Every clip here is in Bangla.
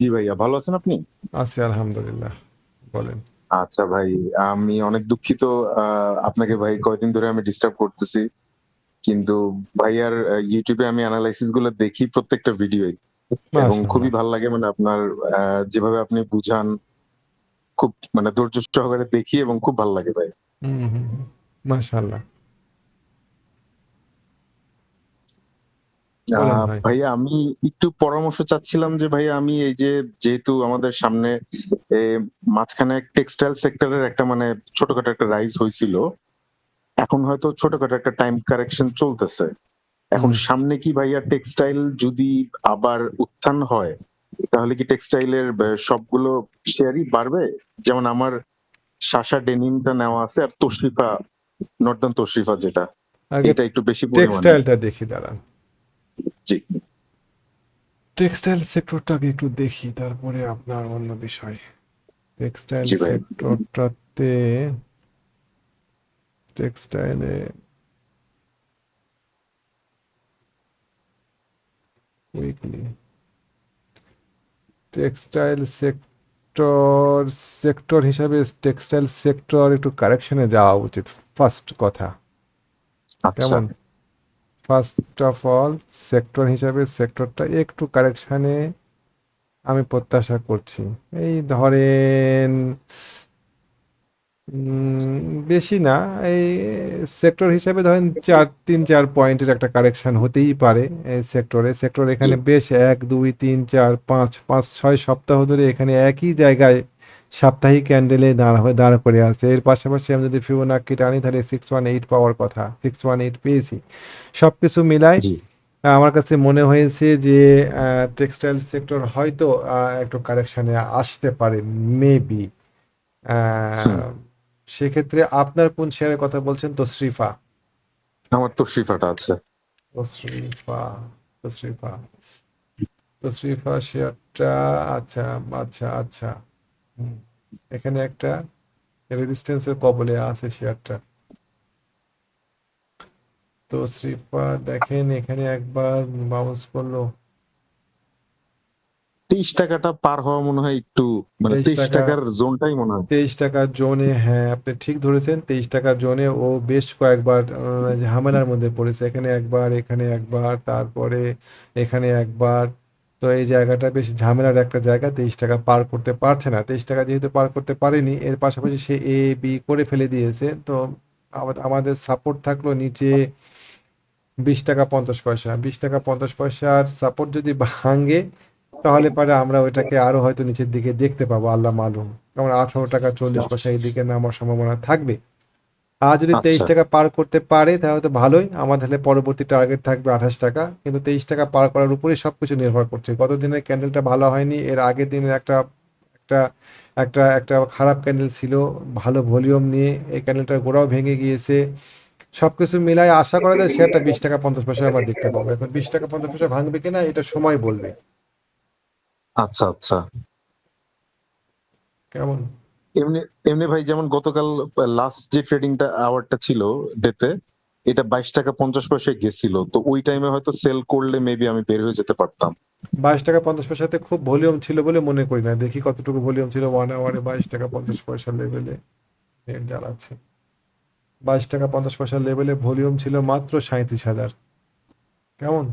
জি ভাইয়া ভালো আছেন আপনি? আছি আলহামদুলিল্লাহ। বলেন। আচ্ছা ভাই আমি অনেক দুঃখিত আপনাকে ভাই কয়দিন ধরে আমি ডিস্টার্ব করতেছি। কিন্তু ভাইয়ার ইউটিউবে আমি অ্যানালাইসিসগুলো দেখি প্রত্যেকটা ভিডিওই এবং খুবই ভালো লাগে মানে আপনার যেভাবে আপনি বুঝান খুব মানে ধৈর্য সহকারে দেখি এবং খুব ভালো লাগে ভাই। হুম হুম হুম। মাশাআল্লাহ বলেন আহ, ভাই ভাইয়া আমি একটু পরামর্শ চাচ্ছিলাম যে ভাইয়া আমি এই যে যেহেতু আমাদের সামনে মাঝখানে টেক্সটাইল সেক্টরের একটা মানে ছোটখাটো একটা রাইজ হয়েছিল এখন হয়তো ছোটখাটো একটা টাইম কারেকশন চলতেছে। এখন সামনে কি ভাইয়া টেক্সটাইল যদি আবার উত্থান হয় তাহলে কি টেক্সটাইলের সবগুলো শেয়ারই বাড়বে? যেমন আমার শাসা ডেনিমটা নেওয়া আছে আর তশরিফা নর্দার্ন তশরিফা যেটা এটা একটু বেশি টেক্সটাইলটা দেখি দাঁড়ান। জি। টেক্সটাইল সেক্টরটাকে একটু দেখি তারপরে আপনার অন্য বিষয়। টেক্সটাইল সেক্টরটাতে টেক্সটাইলে উইকলি টেক্সটাইল সেক্টর সেক্টর হিসাবে টেক্সটাইল সেক্টর একটু কারেকশনে যাওয়া উচিত। ফার্স্ট কথা। আচ্ছা। কেমন? ফার্স্ট অফ অল সেক্টর হিসাবে সেক্টরটা একটু কারেকশানে আমি প্রত্যাশা করছি। এই ধরেন বেশি না এই সেক্টর হিসাবে ধরেন চার তিন চার পয়েন্টের একটা কারেকশন হতেই পারে এই সেক্টরে সেক্টর এখানে বেশ এক দুই তিন চার পাঁচ পাঁচ ছয় সপ্তাহ ধরে এখানে একই জায়গায় সাপ্তাহিক ক্যান্ডেলে দাঁড় হয়ে দাঁড় করে আছে। এর পাশাপাশি আমি যদি ফিবোনাক্কি টানি তাহলে সিক্স ওয়ান এইট পাওয়ার কথা সিক্স ওয়ান এইট পেয়েছি। সব কিছু মিলাই আমার কাছে মনে হয়েছে যে টেক্সটাইল সেক্টর হয়তো একটু কারেকশানে আসতে পারে মেবি সেক্ষেত্রে আপনার কোন শেয়ারের কথা বলছেন? তশরিফা আমার তশরিফাটা আছে। তশরিফা তশরিফা তশরিফা শেয়ারটা আচ্ছা আচ্ছা আচ্ছা। এখানে একটা রেজিস্ট্যান্সের কবলে আছে শেয়ারটা তশরিফা দেখেন এখানে একবার বাউন্স করল। তেইশ টাকাটা পার হওয়া মনে হয় একটু মানে তেইশ টাকার জোনটাই মনে হয়। তেইশ টাকার জোনে হ্যাঁ আপনি ঠিক ধরেছেন তেইশ টাকার জোনে ও বেশ কয়েকবার ঝামেলার মধ্যে পড়েছে। এখানে একবার এখানে একবার তারপরে এখানে একবার তো এই জায়গাটা বেশ ঝামেলার একটা জায়গা, তেইশ টাকা পার করতে পারছে না। তেইশ টাকা যেহেতু পার করতে পারেনি, এর পাশাপাশি সে এ বি করে ফেলে দিয়েছে। তো আমাদের সাপোর্ট থাকল নিচে বিশ টাকা পঞ্চাশ পয়সা। বিশ টাকা পঞ্চাশ পয়সার সাপোর্ট যদি ভাঙে, তাহলে পরে আমরা ওইটাকে আরও হয়তো নিচের দিকে দেখতে পাবো, আল্লাহ মালুম। যেমন আঠারো টাকা চল্লিশ পয়সা এই দিকে নামার সম্ভাবনা থাকবে। আর যদি তেইশ আচ্ছা। টাকা পার করতে পারে তাহলে তো ভালোই। আমার তাহলে পরবর্তী টার্গেট থাকবে আঠাশ টাকা। কিন্তু তেইশ টাকা পার করার উপরেই সবকিছু নির্ভর করছে। গত দিনের ক্যান্ডেলটা ভালো হয়নি এর আগের দিনের একটা একটা একটা একটা খারাপ ক্যান্ডেল ছিল ভালো ভলিউম নিয়ে এই ক্যান্ডেলটার গোড়াও ভেঙে গিয়েছে। সবকিছু মিলাই আশা করা যায় শেয়ারটা বিশ টাকা পঞ্চাশ পয়সা আবার দেখতে পাবো। এখন বিশ টাকা পঞ্চাশ পয়সা ভাঙবে কিনা এটা সময় বলবে। আচ্ছা আচ্ছা। কেমন? এমনি এমনি ভাই যেমন গতকাল লাস্ট যে ট্রেডিংটা আওয়ারটা ছিল ডেতে এটা বাইশ টাকা পঞ্চাশ পয়সায় গেছিল। তো ওই টাইমে হয়তো সেল করলে মেবি আমি বের হয়ে যেতে পারতাম। বাইশ টাকা পঞ্চাশ পয়সাতে খুব ভলিউম ছিল বলে মনে করি না। দেখি কতটুকু ভলিউম ছিল ওয়ান আওয়ারে বাইশ টাকা পঞ্চাশ পয়সা লেভেলে নেট জ্বালাচ্ছে। বাইশ টাকা পঞ্চাশ পয়সা লেভেলে ভলিউম ছিল মাত্র সাঁত্রিশ হাজার। কেমন?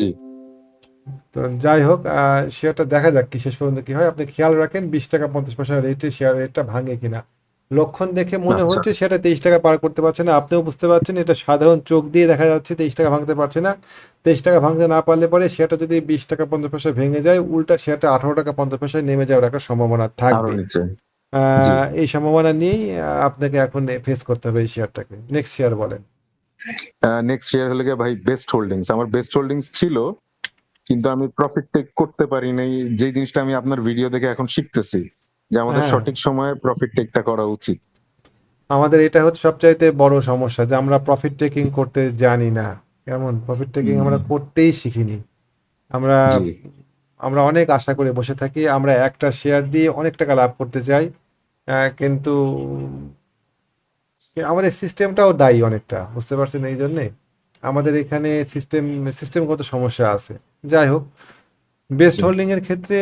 জি। তো যাই হোক শেয়ারটা দেখা যাক কি শেষ পর্যন্ত কি হয়। আপনি খেয়াল রাখেন বিশ টাকা পঞ্চাশ পয়সা রেটে শেয়ার রেটটা ভাঙে কিনা। লক্ষণ দেখে মনে আচ্ছা। হচ্ছে সেটা তেইশ টাকা পার করতে পারছে না। আপনিও বুঝতে পারছেন এটা সাধারণ চোখ দিয়ে দেখা যাচ্ছে তেইশ টাকা ভাঙতে পারছে না। তেইশ টাকা ভাঙতে না পারলে পরে শেয়ারটা যদি বিশ টাকা পঞ্চাশ পয়সা ভেঙে যায় উল্টা শেয়ারটা আঠারো টাকা পঞ্চাশ পয়সায় নেমে যাওয়ার একটা সম্ভাবনা থাকবে। এই সম্ভাবনা নিয়েই আপনাকে এখন ফেস করতে হবে এই শেয়ারটাকে নেক্সট শেয়ার বলেন। নেক্সট শেয়ার হলে ভাই বেস্ট হোল্ডিংস আমার বেস্ট হোল্ডিংস ছিল কিন্তু আমি প্রফিট টেক করতে পারি নাই যে জিনিসটা আমি আপনার ভিডিও দেখে এখন শিখতেছি যে আমাদের হ্যাঁ। সঠিক সময়ে প্রফিট টেকটা করা উচিত। আমাদের এটা হচ্ছে সবচাইতে বড় সমস্যা যে আমরা প্রফিট টেকিং করতে জানি না। কেমন? প্রফিট টেকিং আমরা করতেই শিখিনি। আমরা আমরা অনেক আশা করে বসে থাকি আমরা একটা শেয়ার দিয়ে অনেক টাকা লাভ করতে চাই কিন্তু আমাদের সিস্টেমটাও দায়ী অনেকটা বুঝতে পারছেন এই জন্যে? আমাদের এখানে সিস্টেম সিস্টেমগত সমস্যা আছে। যাই হোক বেস্ট হোল্ডিং এর ক্ষেত্রে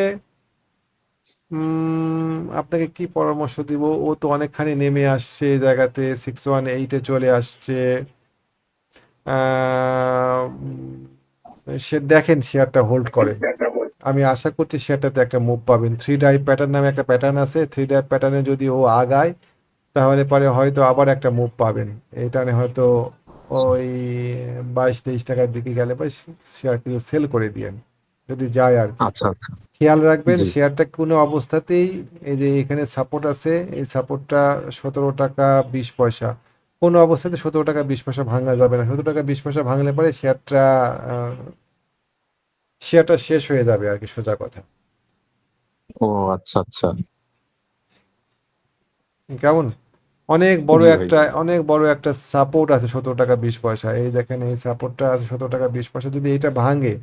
উম, আপনাকে কি পরামর্শ দিব? ও তো অনেকখানি নেমে আসছে জায়গাতে সিক্স ওয়ান এইটে চলে আসছে। সে দেখেন শেয়ারটা হোল্ড করে। আমি আশা করছি শেয়ারটাতে একটা মুভ পাবেন। থ্রি ডাইভ প্যাটার্ন নামে একটা প্যাটার্ন আছে। থ্রি ডাইভ প্যাটার্নে যদি ও আগায় তাহলে পরে হয়তো আবার একটা মুভ পাবেন। এটা হয়তো ওই বাইশ তেইশ টাকার দিকে গেলে পরে শেয়ার কিছু সেল করে দিয়েন যদি যায় আর আচ্ছা আচ্ছা। খেয়াল রাখবেন শেয়ারটা কোনো অবস্থাতেই এই যে এখানে সাপোর্ট আছে এই সাপোর্টটা সতেরো টাকা বিশ পয়সা। কোনো অবস্থাতে সতেরো টাকা বিশ পয়সা ভাঙা যাবে না। সতেরো টাকা বিশ পয়সা ভাঙলে পরে শেয়ারটা শেয়ারটা শেষ হয়ে যাবে আর কি সোজা কথা। ও আচ্ছা আচ্ছা। কেমন? অনেক বড় একটা অনেক বড় একটা সাপোর্ট আছে সতেরো টাকা বিশ পয়সা। এই দেখেন এই সাপোর্টটা আছে সতেরো টাকা বিশ পয়সা। যদি এটা ভাঙে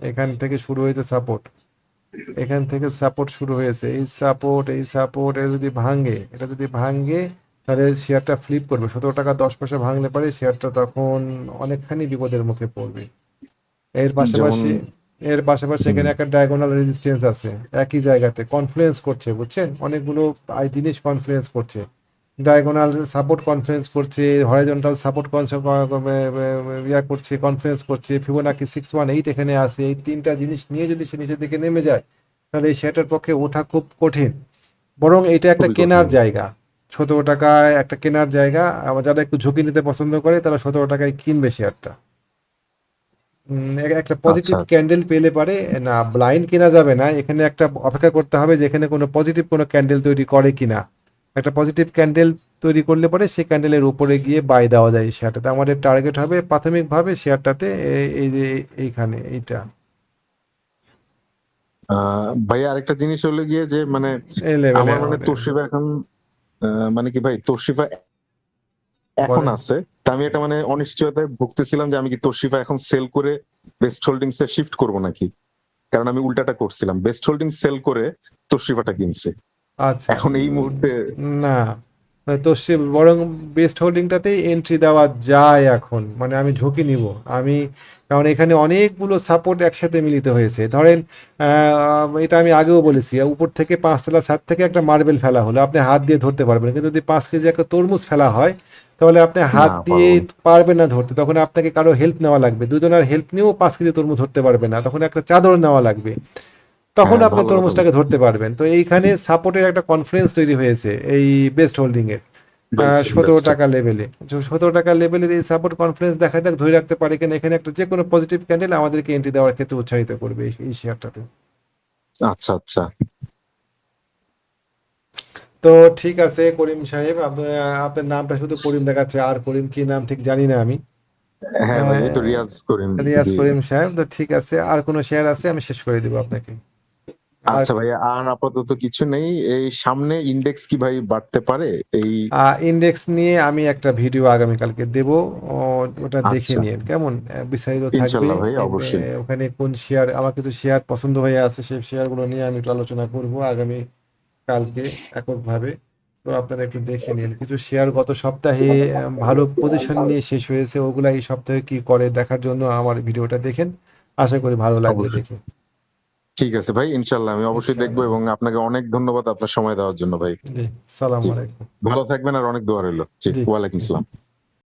এখান থেকে শুরু হয়েছে সাপোর্ট এখান থেকে সাপোর্ট শুরু হয়েছে। এই সাপোর্ট এই সাপোর্ট এটা যদি ভাঙে এটা যদি ভাঙে তাহলে শেয়ারটা ফ্লিপ করবে। সতেরো টাকা দশ পয়সা ভাঙলে পরে শেয়ারটা তখন অনেকখানি বিপদের মুখে পড়বে। এর পাশাপাশি এর পাশাপাশি এখানে একটা ডায়াগোনাল রেজিস্ট্যান্স আছে। একই জায়গাতে কনফ্লুয়েন্স করছে বুঝছেন? অনেকগুলো জিনিস কনফ্লুয়েন্স করছে। ডায়াগোনাল সাপোর্ট কনফারেন্স করছে হরাইজন্টাল সাপোর্ট ইয়া করছে কনফারেন্স করছে ফিবোনাকি সিক্স ওয়ান এইট এখানে আছে। এই তিনটা জিনিস নিয়ে যদি সে নিচের দিকে নেমে যায় তাহলে এই শেয়ারটার পক্ষে ওঠা খুব কঠিন। বরং এটা একটা কেনার জায়গা। সতেরো টাকায় একটা কেনার জায়গা। আবার যারা একটু ঝুঁকি নিতে পছন্দ করে তারা সতেরো টাকায় কিনবে শেয়ারটা। একটা পজিটিভ আচ্ছা। ক্যান্ডেল পেলে পারে। না ব্লাইন্ড কেনা যাবে না। এখানে একটা অপেক্ষা করতে হবে যে এখানে কোনো পজিটিভ কোনো ক্যান্ডেল তৈরি করে কিনা। একটা পজিটিভ ক্যান্ডেল তৈরি করলে পরে সেই ক্যান্ডেলের উপরে গিয়ে বাই দেওয়া যায় এই শেয়ারটাতে আমাদের টার্গেট হবে প্রাথমিকভাবে শেয়ারটাতে এই- যে এইখানে এইটা। ভাই আরেকটা জিনিস হলো গিয়ে যে মানে আমার মানে। তোশিবা এখন মানে কি ভাই তোশিবা এখন আছে। তা আমি একটা মানে অনিশ্চয়তায় ভুগতেছিলাম যে আমি কি তোশিবা এখন সেল করে বেস্ট হোল্ডিংস এ শিফট করব নাকি? কারণ আমি উল্টাটা করছিলাম। বেস্ট হোল্ডিং সেল করে তোশিবাটা কিনছে। আচ্ছা। এখন এই মুহূর্তে না তো সে বরং বেস্ট হোল্ডিংটাতেই এন্ট্রি দেওয়া যায় এখন। মানে আমি ঝুঁকি নিব। আমি কারণ এখানে অনেকগুলো সাপোর্ট একসাথে মিলিত হয়েছে। ধরেন এটা আমি আগেও বলেছি উপর থেকে পাঁচতলা ছাদ থেকে একটা মার্বেল ফেলা হলো। আপনি হাত দিয়ে ধরতে পারবেন কিন্তু যদি পাঁচ কেজি একটা তরমুজ ফেলা হয় তাহলে আপনি হাত দিয়ে পারবেন না ধরতে। তখন আপনাকে কারও হেল্প নেওয়া লাগবে। দুজনের হেল্প নিয়েও পাঁচ কেজি তরমুজ ধরতে পারবে না। তখন একটা চাদর নেওয়া লাগবে। তখন হ্যাঁ, আপনি তরমুজটাকে ধরতে পারবেন। তো এইখানে সাপোর্টের একটা কনফারেন্স তৈরি হয়েছে এই বেস্ট হোল্ডিং এর সতেরো টাকা লেভেলে সতেরো টাকা লেভেলের এই সাপোর্ট কনফারেন্স দেখা যাক ধরে রাখতে পারে কিনা। এখানে একটা যে কোনো পজিটিভ ক্যান্ডেল আমাদেরকে এন্ট্রি দেওয়ার ক্ষেত্রে উৎসাহিত করবে এই- শেয়ারটাতে আচ্ছা আচ্ছা। তো ঠিক আছে করিম সাহেব আপ- আপনার নামটা শুধু করিম দেখাচ্ছে। আর করিম কি নাম ঠিক জানি না আমি। হ্যাঁ এই তো রিয়াজ করিম রিয়াজ করিম সাহেব। তো ঠিক আছে আর কোনো শেয়ার আছে? আমি শেষ করে দিব আপনাকে। আচ্ছা ভাই আর আপাতত কিছু নেই। এই সামনে ইন্ডেক্স কি ভাই বাড়তে পারে? এই ইন্ডেক্স নিয়ে আমি একটা ভিডিও আগামীকালকে দেব। ওটা দেখে আচ্ছা। নিন কেমন? বিস্তারিত থাকবে? ইনশাল্লাহ ভাই, অবশ্যই। ওখানে কোন শেয়ার আমার কিছু শেয়ার পছন্দ হয়ে আছে সেই শেয়ারগুলো নিয়ে আমি একটু আলোচনা করব আগামী কালকে এককভাবে। তো আপনারা একটু দেখে নিন। কিছু শেয়ার গত সপ্তাহে ভালো পজিশন নিয়ে শেষ হয়েছে। ওগুলা এই সপ্তাহে কি করে দেখার জন্য আমার ভিডিওটা দেখেন। আশা করি ভালো লাগবে দেখে। ঠিক আছে ভাই ইনশাল্লাহ আমি অবশ্যই দেখব এবং আপনাকে অনেক ধন্যবাদ আপনার সময় দেওয়ার জন্য ভাই। সালাম আলাইকুম। ভালো থাকবেন আর অনেক দোয়া রইল। জি। ওয়ালাইকুম আসসালাম।